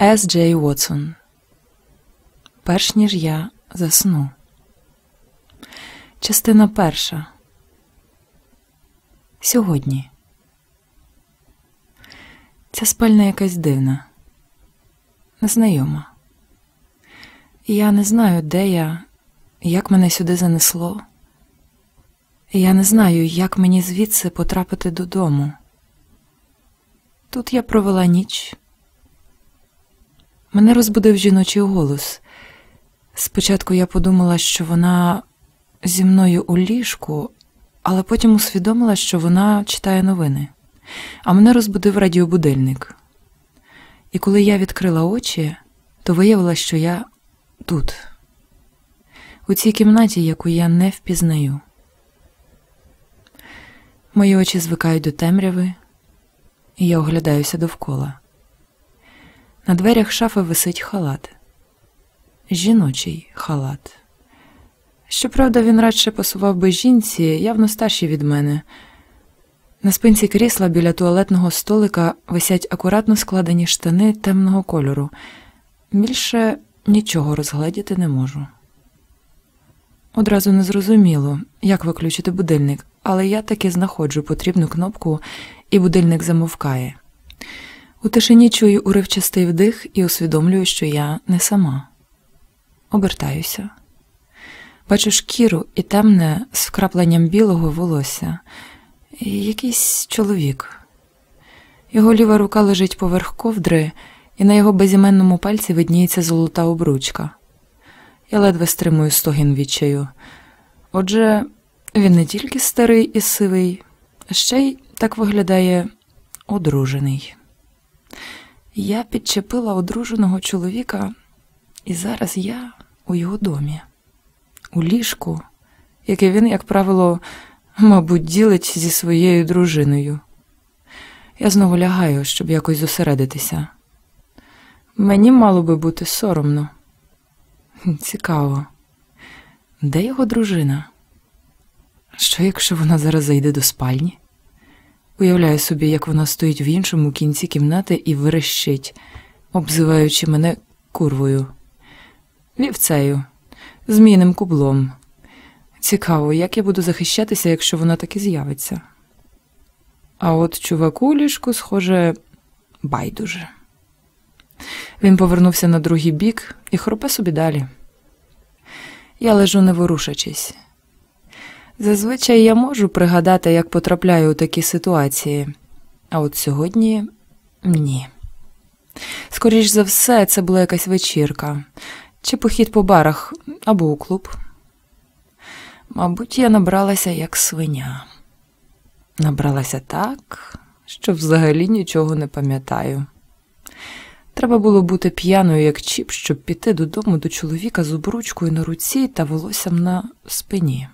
С. Джей Уотсон. Перш ніж я засну. Частина перша. Сьогодні. Ця спальня якась дивна, незнайома. Я не знаю, де я, як мене сюди занесло. Я не знаю, як мені звідси потрапити додому. Тут я провела ніч. Мене розбудив жіночий голос. Спочатку я подумала, що вона зі мною у ліжку, але потім усвідомила, що вона читає новини, а мене розбудив радіобудильник. І коли я відкрила очі, то виявила, що я тут, у цій кімнаті, яку я не впізнаю. Мої очі звикають до темряви, і я оглядаюся довкола. На дверях шафи висить халат, жіночий халат. Щоправда, він радше пасував би жінці, явно старші від мене. На спинці крісла біля туалетного столика висять акуратно складені штани темного кольору. Більше нічого розгледіти не можу. Одразу не зрозуміло, як виключити будильник, але я таки знаходжу потрібну кнопку, і будильник замовкає. У тишині чую уривчастий вдих і усвідомлюю, що я не сама. Обертаюся. Бачу шкіру і темне з вкрапленням білого волосся. І Якийсь чоловік. Його ліва рука лежить поверх ковдри, і на його безіменному пальці видніється золота обручка. Я ледве стримую стогін відчаю. Отже, він не тільки старий і сивий, а ще й так виглядає одружений. Я підчепила одруженого чоловіка, і зараз я у його домі, у ліжку, яке він, як правило, мабуть, ділить зі своєю дружиною. Я знову лягаю, щоб якось зосередитися. Мені мало би бути соромно. Цікаво, де його дружина? Що, якщо вона зараз зайде до спальні? Уявляю собі, як вона стоїть в іншому кінці кімнати і верещить, обзиваючи мене курвою, вівцею, змійним кублом. Цікаво, як я буду захищатися, якщо вона таки з'явиться. А от чуваку ліжку, схоже, байдуже. Він повернувся на другий бік і хропе собі далі. Я лежу не ворушачись. Зазвичай я можу пригадати, як потрапляю у такі ситуації, а от сьогодні ні. Скоріш за все, це була якась вечірка, чи похід по барах або у клуб. Мабуть, я набралася як свиня. Набралася так, що взагалі нічого не пам'ятаю. Треба було бути п'яною, як чіп, щоб піти додому до чоловіка з обручкою на руці та волоссям на спині.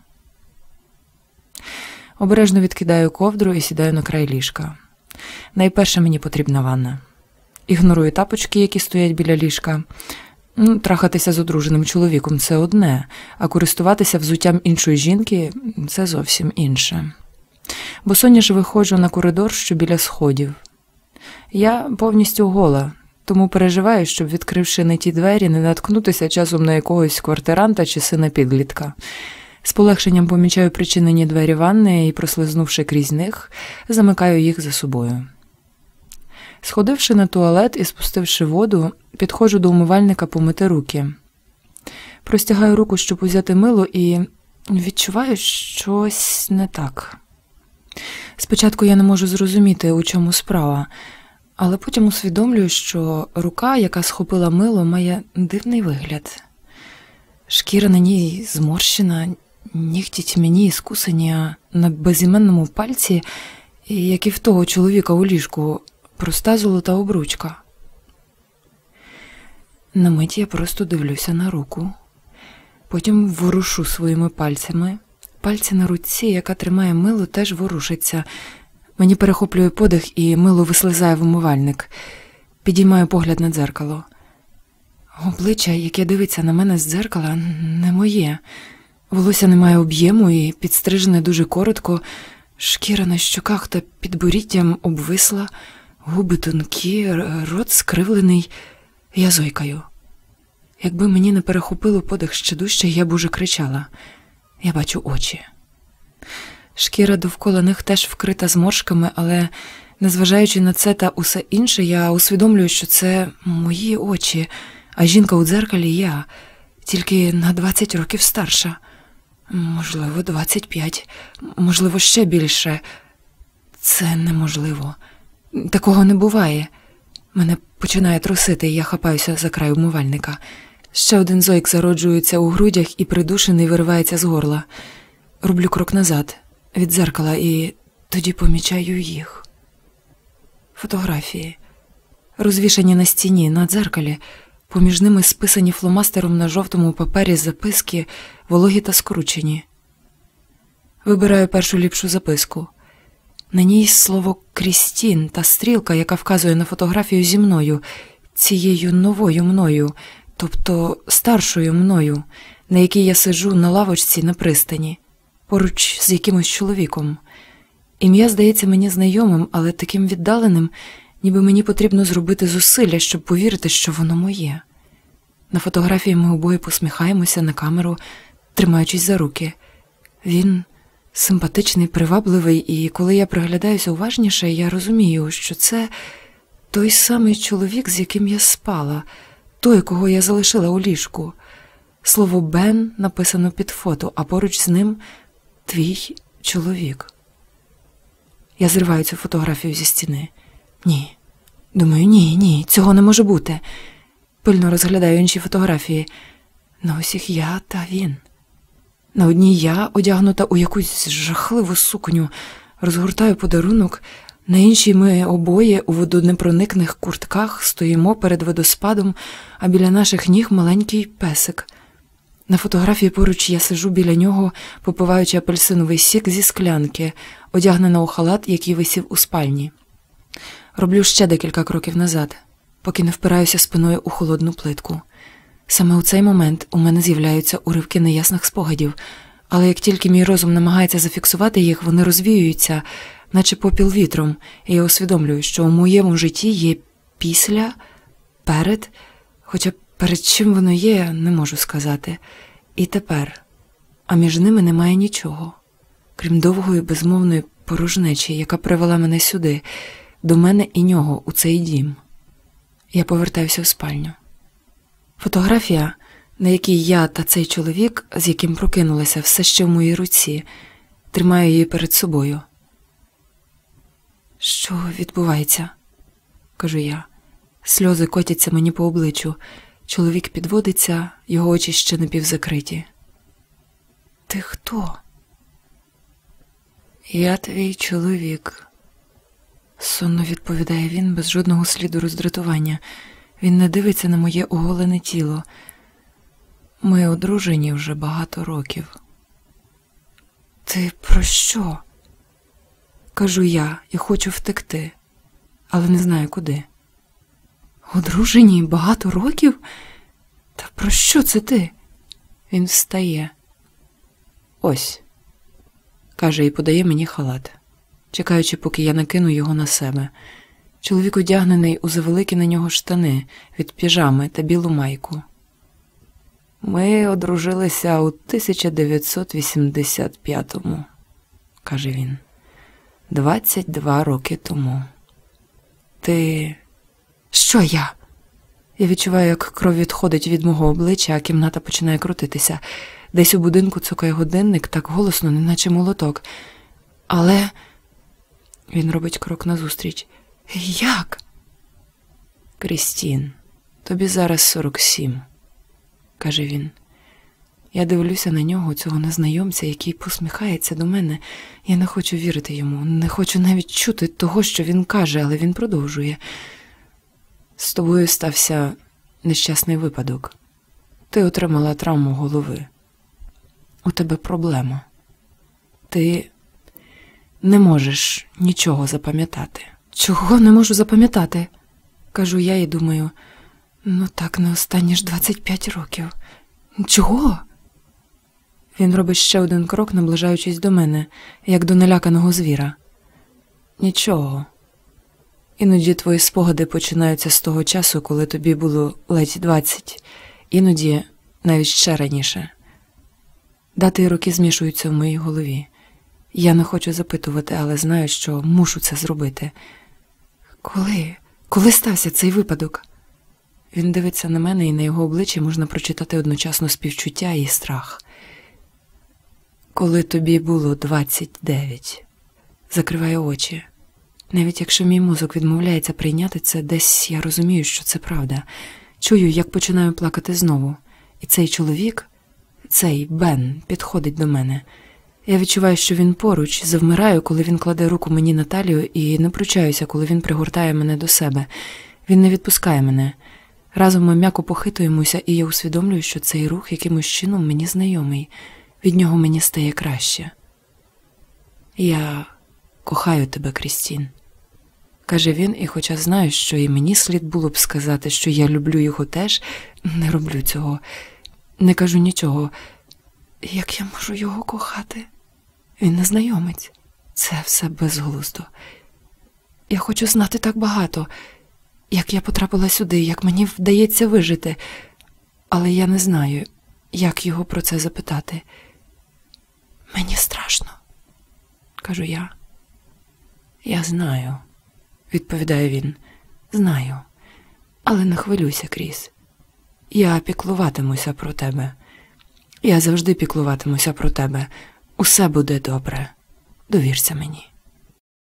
Обережно відкидаю ковдру і сідаю на край ліжка. Найперше мені потрібна ванна. Ігнорую тапочки, які стоять біля ліжка. Ну, Трахатися з одруженим чоловіком це одне, а користуватися взуттям іншої жінки це зовсім інше. Бо соняж виходжу на коридор, що біля сходів. Я повністю гола, тому переживаю, щоб, відкривши не ті двері, не наткнутися часом на якогось квартиранта чи сина підлітка. З полегшенням помічаю причинені двері ванни і, прослизнувши крізь них, замикаю їх за собою. Сходивши на туалет і спустивши воду, підходжу до умивальника помити руки. Простягаю руку, щоб узяти мило, і відчуваю щось не так. Спочатку я не можу зрозуміти, у чому справа, але потім усвідомлюю, що рука, яка схопила мило, має дивний вигляд. Шкіра на ній зморщена, нігті тьмяні і на безіменному пальці, як і в того чоловіка у ліжку, проста золота обручка. На мить я просто дивлюся на руку, потім ворушу своїми пальцями. Пальці на руці, яка тримає мило, теж ворушиться. Мені перехоплює подих, і мило вислизає в умивальник. Підіймаю погляд на дзеркало. Обличчя, яке дивиться на мене з дзеркала, не моє. Волосся не має об'єму і підстрижене дуже коротко, шкіра на щоках та підборіддям обвисла, губи тонкі, рот скривлений. Я зойкаю. Якби мені не перехопило подих ще дужче, я б уже кричала. Я бачу очі. Шкіра довкола них теж вкрита зморшками, але, незважаючи на це та усе інше, я усвідомлюю, що це мої очі, а жінка у дзеркалі я, тільки на 20 років старша. Можливо, 25, можливо, ще більше. Це неможливо. Такого не буває. Мене починає трусити, і я хапаюся за край умивальника. Ще один зойк зароджується у грудях і придушений виривається з горла. Роблю крок назад від дзеркала і тоді помічаю їх. Фотографії, розвішані на стіні на дзеркалі, поміж ними списані фломастером на жовтому папері записки, вологі та скручені. Вибираю першу ліпшу записку. На ній слово Крістін та стрілка, яка вказує на фотографію зі мною, цією новою мною, тобто старшою мною, на якій я сиджу на лавочці на пристані, поруч з якимось чоловіком. Ім'я здається мені знайомим, але таким віддаленим, ніби мені потрібно зробити зусилля, щоб повірити, що воно моє. На фотографії ми обоє посміхаємося на камеру, тримаючись за руки. Він симпатичний, привабливий, і коли я приглядаюся уважніше, я розумію, що це той самий чоловік, з яким я спала, той, кого я залишила у ліжку. Слово Бен написано під фото, а поруч з ним твій чоловік. Я зриваю цю фотографію зі стіни. Ні. Думаю, ні, ні, цього не може бути. Пильно розглядаю інші фотографії. На усіх я та він. На одній я, одягнута у якусь жахливу сукню, розгортаю подарунок, на іншій ми обоє у водонепроникних куртках стоїмо перед водоспадом, а біля наших ніг маленький песик. На фотографії поруч я сижу біля нього, попиваючи апельсиновий сік зі склянки, одягнена у халат, який висів у спальні. Роблю ще декілька кроків назад, поки не впираюся спиною у холодну плитку. Саме у цей момент у мене з'являються уривки неясних спогадів, але як тільки мій розум намагається зафіксувати їх, вони розвіюються, наче попіл вітром, і я усвідомлюю, що у моєму житті є після, перед, хоча перед чим воно є, не можу сказати, і тепер, а між ними немає нічого, крім довгої безмовної порожнечі, яка привела мене сюди, до мене і нього у цей дім. Я повертаюся в спальню. Фотографія, на якій я та цей чоловік, з яким прокинулася все ще в моїй руці, тримаю її перед собою. Що відбувається? кажу я. Сльози котяться мені по обличчю. Чоловік підводиться, його очі ще напівзакриті. Ти хто? Я твій чоловік, сонно відповідає він без жодного сліду роздратування. Він не дивиться на моє оголене тіло. Ми одружені вже багато років. Ти про що? Кажу я і хочу втекти, але не знаю куди. Одружені багато років? Та про що це ти? Він встає. Ось, каже і подає мені халат, чекаючи, поки я накину його на себе. Чоловік одягнений у завеликі на нього штани від піжами та білу майку. Ми одружилися у 1985-му, каже він, 22 роки тому. Ти що я? Я відчуваю, як кров відходить від мого обличчя, а кімната починає крутитися. Десь у будинку цукає годинник так голосно, неначе молоток. Але він робить крок назустріч. Як? Крістін, тобі зараз 47, каже він. Я дивлюся на нього, цього незнайомця, який посміхається до мене. Я не хочу вірити йому, не хочу навіть чути того, що він каже, але він продовжує. З тобою стався нещасний випадок. Ти отримала травму голови. У тебе проблема. Ти не можеш нічого запам'ятати. Чого не можу запам'ятати? кажу я і думаю, ну так не останні ж 25 років. Чого? Він робить ще один крок, наближаючись до мене, як до наляканого звіра. Нічого. Іноді твої спогади починаються з того часу, коли тобі було ледь двадцять, іноді навіть ще раніше. Дати і роки змішуються в моїй голові. Я не хочу запитувати, але знаю, що мушу це зробити. Коли? Коли стався цей випадок? Він дивиться на мене, і на його обличчі можна прочитати одночасно співчуття і страх. Коли тобі було 29, закриваю очі. Навіть якщо мій мозок відмовляється прийняти це, десь я розумію, що це правда. Чую, як починаю плакати знову. І цей чоловік, цей Бен, підходить до мене. Я відчуваю, що він поруч, завмираю, коли він кладе руку мені на талію, і не пручаюся, коли він пригортає мене до себе. Він не відпускає мене. Разом ми м'яко похитуємося, і я усвідомлюю, що цей рух якимось чином мені знайомий, від нього мені стає краще. Я кохаю тебе, Крістін, каже він, і, хоча знаю, що і мені слід було б сказати, що я люблю його теж, не роблю цього, не кажу нічого. Як я можу його кохати? Він незнайомець. Це все безглуздо. Я хочу знати так багато, як я потрапила сюди, як мені вдається вижити, але я не знаю, як його про це запитати. Мені страшно, кажу я. Я знаю, відповідає він. Знаю, але не хвилюйся, Кріс. Я піклуватимуся про тебе. Я завжди піклуватимуся про тебе. Усе буде добре. Довірся мені.